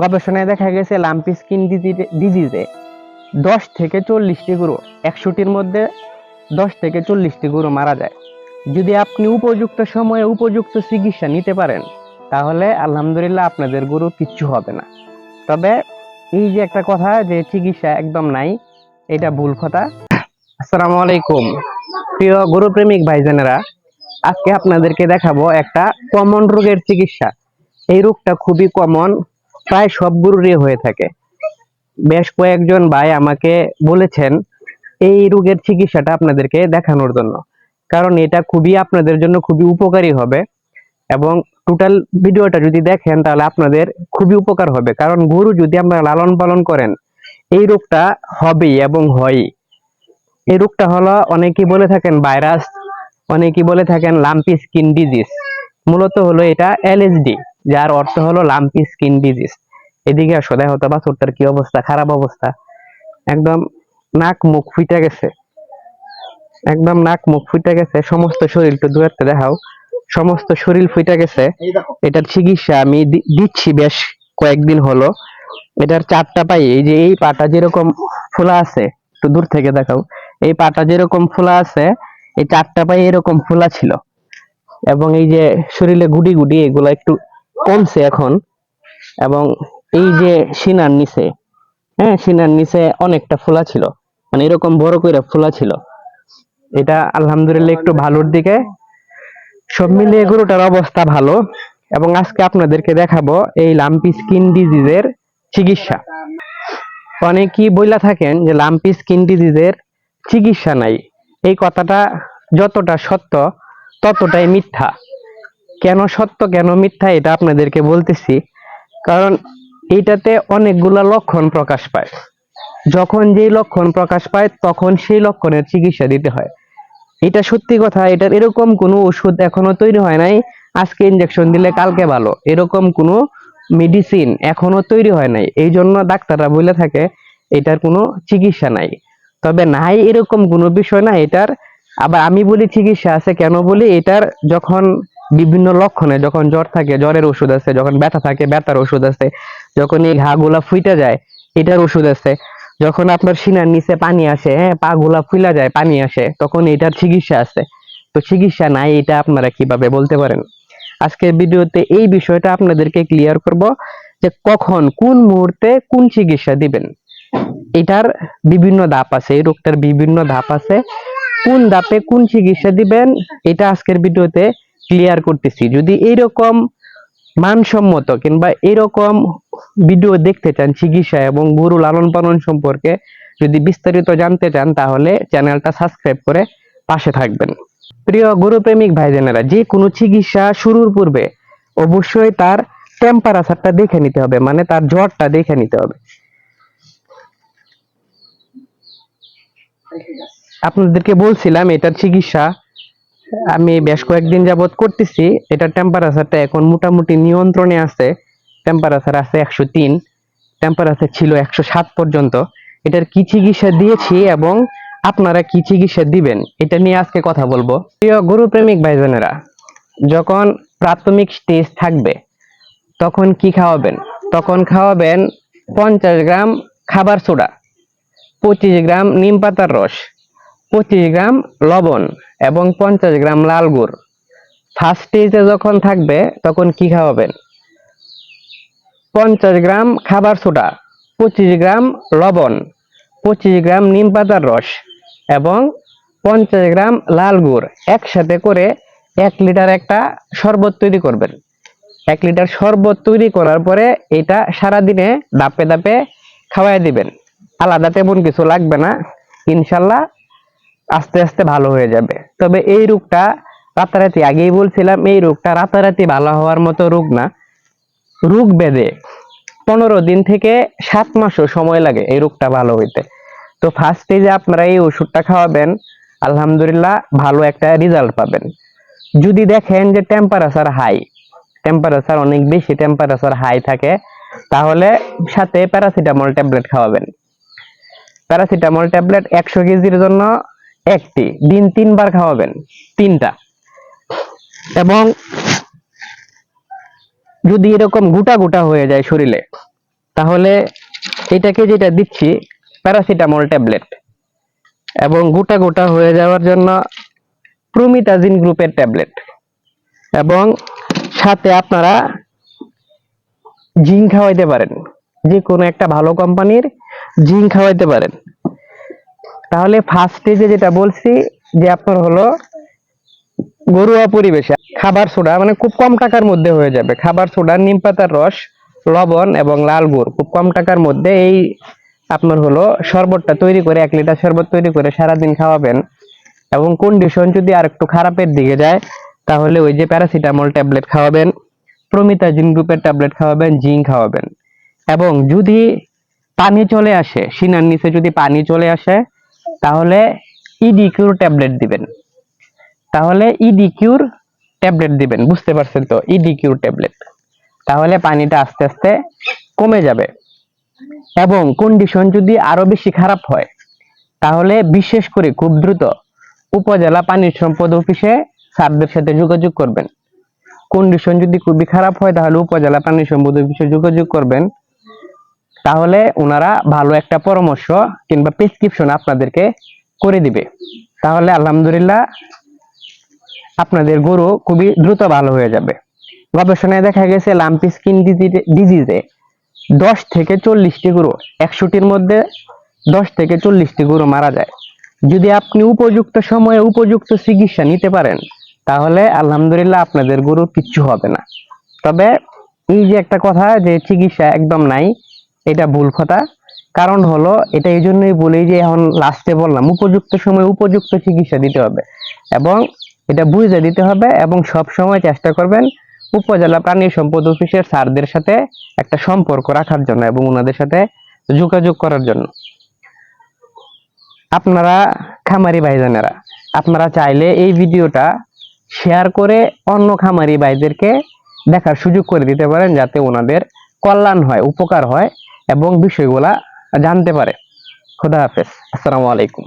গবেষণায় দেখা গেছে লাম্পি স্কিন ডিজিজে দশ থেকে চল্লিশটি গরু, একশোটির মধ্যে দশ থেকে চল্লিশটি গরু মারা যায়। যদি আপনি উপযুক্ত সময়ে উপযুক্ত চিকিৎসা নিতে পারেন, তাহলে আলহামদুলিল্লাহ আপনাদের গরু কিচ্ছু হবে না। তবে এই যে একটা কথা যে চিকিৎসা একদম নাই, এটা ভুল কথা। আসসালামু আলাইকুম। প্রিয় গরু প্রেমিক ভাইজানেরা, আজকে আপনাদেরকে দেখাবো একটা কমন রোগের চিকিৎসা। এই রোগটা খুবই কমন প্রায় সব গরুরই হয়ে থাকে। বেশ কয়েকজন ভাই আমাকে বলেছেন, এই রোগের চিকিৎসাটা আপনাদেরকে দেখানোর জন্য। কারণ এটা খুবই আপনাদের জন্য খুবই উপকারী হবে এবং টোটাল ভিডিওটা যদি দেখেন তাহলে আপনাদের খুবই উপকার হবে। কারণ গরু যদি আপনারা লালন পালন করেন, এই রোগটা হবেই এবং হয়ই। এই রোগটা হলো অনেকেই বলে থাকেন ভাইরাস অনেকেই বলে থাকেন লাম্পি স্কিন ডিজিজ মূলত হলো এটা এলএসডি যার অর্থ হলো লাম্পি স্কিন ডিজিজ এদিকে আসো দেখো তো বাছুরটার কি অবস্থা খারাপ অবস্থা। একদম নাক মুখ ফুটে গেছে। একদম নাক মুখ ফুটে গেছে সমস্ত শরীরটা দুয়ারতে দেখাও। সমস্ত শরীর ফুটে গেছে। এটার চিকিৎসা আমি দিচ্ছি বেশ কয়েকদিন হলো। এটার চারটা পাই এই যে এই পাটা যেরকম ফোলা আছে একটু দূর থেকে দেখাও। এই পাটা যেরকম ফোলা আছে এই চারটা পায়ে এরকম ফোলা ছিল। এবং এই যে শরীরে গুটি গুটি এগুলো একটু কমছে এখন। এবং এই যে সিনার নিচে হ্যাঁ সিনার নিচে অনেকটা ফোলা ছিল। মানে এরকম বড় করে ফোলা ছিল। এটা আলহামদুলিল্লাহ একটু ভালোর দিকে। সব মিলিয়ে গরুটার অবস্থা ভালো। এবং আজকে আপনাদেরকে দেখাবো এই লাম্পি স্কিন ডিজিজের চিকিৎসা। অনেকেই বইলা থাকেন যে লাম্পি স্কিন ডিজিজের চিকিৎসা নাই। এই কথাটা যতটা সত্য, ততটাই মিথ্যা। কেন সত্য, কেন মিথ্যা এটা আপনাদেরকে বলতেছি। কারণ এইটাতে অনেকগুলা লক্ষণ প্রকাশ পায়। যখন যেই লক্ষণ প্রকাশ পায়, তখন সেই লক্ষণের চিকিৎসা দিতে হয়। এটা সত্যি কথা, এটার এরকম কোনো ওষুধ এখনও তৈরি হয় নাই। আজকে ইনজেকশন দিলে কালকে ভালো। এরকম কোনো মেডিসিন এখনও তৈরি হয় নাই। এই জন্য ডাক্তাররা বলে থাকে, এটার কোনো চিকিৎসা নাই। তবে নাই এরকম কোনো বিষয় না এটার। আবার আমি বলি চিকিৎসা আছে, কেন বলি? এটার যখন বিভিন্ন লক্ষণে যখন জ্বর থাকে, জ্বরের ওষুধ আছে, যখন ব্যথা থাকে, ব্যথার ওষুধ আছে, যখন এই ঘাগুলা ফুইটা যায়, এটার ওষুধ আছে। যখন আপনার সিনার নিচে পানি আসে হ্যাঁ পা গুলা ফুলা যায়, পানি আসে, তখন এটার চিকিৎসা আছে। তো চিকিৎসা নাই, এটা আপনারা কীভাবে বলতে পারেন? আজকের ভিডিওতে এই বিষয়টা আপনাদেরকে ক্লিয়ার করব যে কখন, কোন মুহূর্তে কোন চিকিৎসা দিবেন। এটার বিভিন্ন ধাপ আছে, এই রোগটার বিভিন্ন ধাপ আছে। কোন ধাপে কোন চিকিৎসা দিবেন, এটা আজকের ভিডিওতে ক্লিয়ার করতেছি। যদি এইরকম মানসম্মত কিংবা এরকম ভিডিও দেখতে চান চিকিৎসা এবং গরু লালন পালন সম্পর্কে যদি বিস্তারিত জানতে চান, তাহলে চ্যানেলটা সাবস্ক্রাইব করে পাশে থাকবেন। প্রিয় গরু প্রেমিক ভাইজানেরা, যে কোনো চিকিৎসা শুরুর পূর্বে অবশ্যই তার টেম্পারেচারটা দেখে নিতে হবে মানে তার জ্বরটা দেখে নিতে হবে। আপনাদেরকে বলছিলাম এটার চিকিৎসা আমি বেশ কয়েকদিন যাবত করতেছি। এটার টেম্পারেচারটা এখন মোটামুটি নিয়ন্ত্রণে আছে। টেম্পারেচার আছে একশো তিন টেম্পারেচার ছিল একশো সাত পর্যন্ত। এটার কি চিকিৎসা দিয়েছি এবং আপনারা কি চিকিৎসা দিবেন? এটা নিয়ে আজকে কথা বলব। প্রিয় গরু প্রেমিক ভাইজানেরা, যখন প্রাথমিক স্টেজ থাকবে, তখন কি খাওয়াবেন? তখন খাওয়াবেন পঞ্চাশ গ্রাম খাবার সোডা, পঁচিশ গ্রাম নিম পাতার রস, পঁচিশ গ্রাম লবণ এবং পঞ্চাশ গ্রাম লাল গুড়। ফার্স্ট স্টেজে যখন থাকবে, তখন কি খাওয়াবেন? পঞ্চাশ গ্রাম খাবার সোডা, পঁচিশ গ্রাম লবণ, পঁচিশ গ্রাম নিম পাতার রস এবং পঞ্চাশ গ্রাম লাল গুড়। একসাথে করে এক লিটার একটা শরবত তৈরি করবেন। এক লিটার শরবত তৈরি করার পরে এটা সারাদিনে দাপে দাপে খাওয়াই দিবেন। আলাদা তেমন কিছু লাগবে না। ইনশাল্লাহ আস্তে আস্তে ভালো হয়ে যাবে। তবে এই রোগটা রাতারাতি, আগেই বলছিলাম, এই রোগটা রাতারাতি ভালো হওয়ার মতো রোগ না। রোগ বেঁধে পনেরো দিন থেকে সাত মাসও সময় লাগে এই রোগটা ভালো হইতে। তো ফার্স্ট স্টেজে আপনারা এই ওষুধটা খাওয়াবেন, আলহামদুলিল্লাহ ভালো একটা রেজাল্ট পাবেন। যদি দেখেন যে টেম্পারেচার হাই টেম্পারেচার অনেক বেশি টেম্পারেচার হাই থাকে, তাহলে সাথে প্যারাসিটামল ট্যাবলেট খাওয়াবেন। প্যারাসিটামল ট্যাবলেট একশো কেজির জন্য একটি। দিন তিনবার খাওয়াবেন। তিনটা। এবং যদি এরকম গোটা গোটা হয়ে যায় শরীরে, তাহলে এটাকে যেটা দিচ্ছি, প্যারাসিটামল ট্যাবলেট। এবং গোটা গোটা হয়ে যাওয়ার জন্য প্রমিতাজিন গ্রুপের ট্যাবলেট। এবং সাথে আপনারা জিঙ্ক খাওয়াইতে পারেন। যে কোনো একটা ভালো কোম্পানির জিঙ্ক খাওয়াইতে পারেন। তাহলে ফার্স্ট স্টেজে যেটা বলছি, যে আপনার হলো ঘরোয়া পরিবেশে খাবার সোডা মানে খুব কম টাকার মধ্যে হয়ে যাবে। খাবার সোডা, নিম পাতার রস, লবণ এবং লাল গুড়, খুব কম টাকার মধ্যে এই আপনার হলো শরবতটা তৈরি করে, এক লিটার শরবত তৈরি করে সারাদিন খাওয়াবেন। এবং কন্ডিশন যদি আর একটু খারাপের দিকে যায়, তাহলে ওই যে প্যারাসিটামল ট্যাবলেট খাওয়াবেন প্রমিতাজিন গ্রুপের ট্যাবলেট খাওয়াবেন জিঙ্ক খাওয়াবেন। এবং যদি পানি চলে আসে, সিনার নিচে যদি পানি চলে আসে তাহলে ইডিকিউর ট্যাবলেট দিবেন। তাহলে ইডিকিউর ট্যাবলেট দিবেন, বুঝতে পারছেন তো? ইডিকিউর ট্যাবলেট তাহলে পানিটা আস্তে আস্তে কমে যাবে। এবং কন্ডিশন যদি আরও বেশি খারাপ হয়, তাহলে বিশেষ করে খুব দ্রুত উপজেলা পানির সম্পদ অফিসে স্যারদের সাথে যোগাযোগ করবেন। কন্ডিশন যদি খুবই খারাপ হয়, তাহলে উপজেলা পানি সম্পদ অফিসে যোগাযোগ করবেন। তাহলে ওনারা ভালো একটা পরামর্শ কিংবা প্রেসক্রিপশন আপনাদেরকে করে দিবে। তাহলে আলহামদুলিল্লাহ আপনাদের গরু খুবই দ্রুত ভালো হয়ে যাবে। গবেষণায় দেখা গেছে লাম্পি স্কিন ডিজিজে দশ থেকে চল্লিশটি গরু, একশোটির মধ্যে দশ থেকে চল্লিশটি গরু মারা যায়। যদি আপনি উপযুক্ত সময়ে উপযুক্ত চিকিৎসা নিতে পারেন, তাহলে আলহামদুলিল্লাহ আপনাদের গরু কিচ্ছু হবে না। তবে এই যে একটা কথা যে চিকিৎসা একদম নাই এটা ভুল কথা। কারণ হলো, এটা এই জন্যই বলি যে এখন লাস্টে বললাম, উপযুক্ত সময় উপযুক্ত চিকিৎসা দিতে হবে এবং এটা বুঝে দিতে হবে এবং সব সময় চেষ্টা করবেন উপজেলা প্রাণী সম্পদ অফিসের স্যারদের সাথে একটা সম্পর্ক রাখার জন্য এবং ওনাদের সাথে যোগাযোগ করার জন্য। আপনারা খামারি ভাইজানেরা, আপনারা চাইলে এই ভিডিওটা শেয়ার করে অন্য খামারি ভাইদেরকে দেখার সুযোগ করে দিতে পারেন যাতে ওনাদের কল্যাণ হয়, উপকার হয়। এবং বিষয়গুলা জানতে পারে। খুদা হাফেজ। আসসালামু আলাইকুম।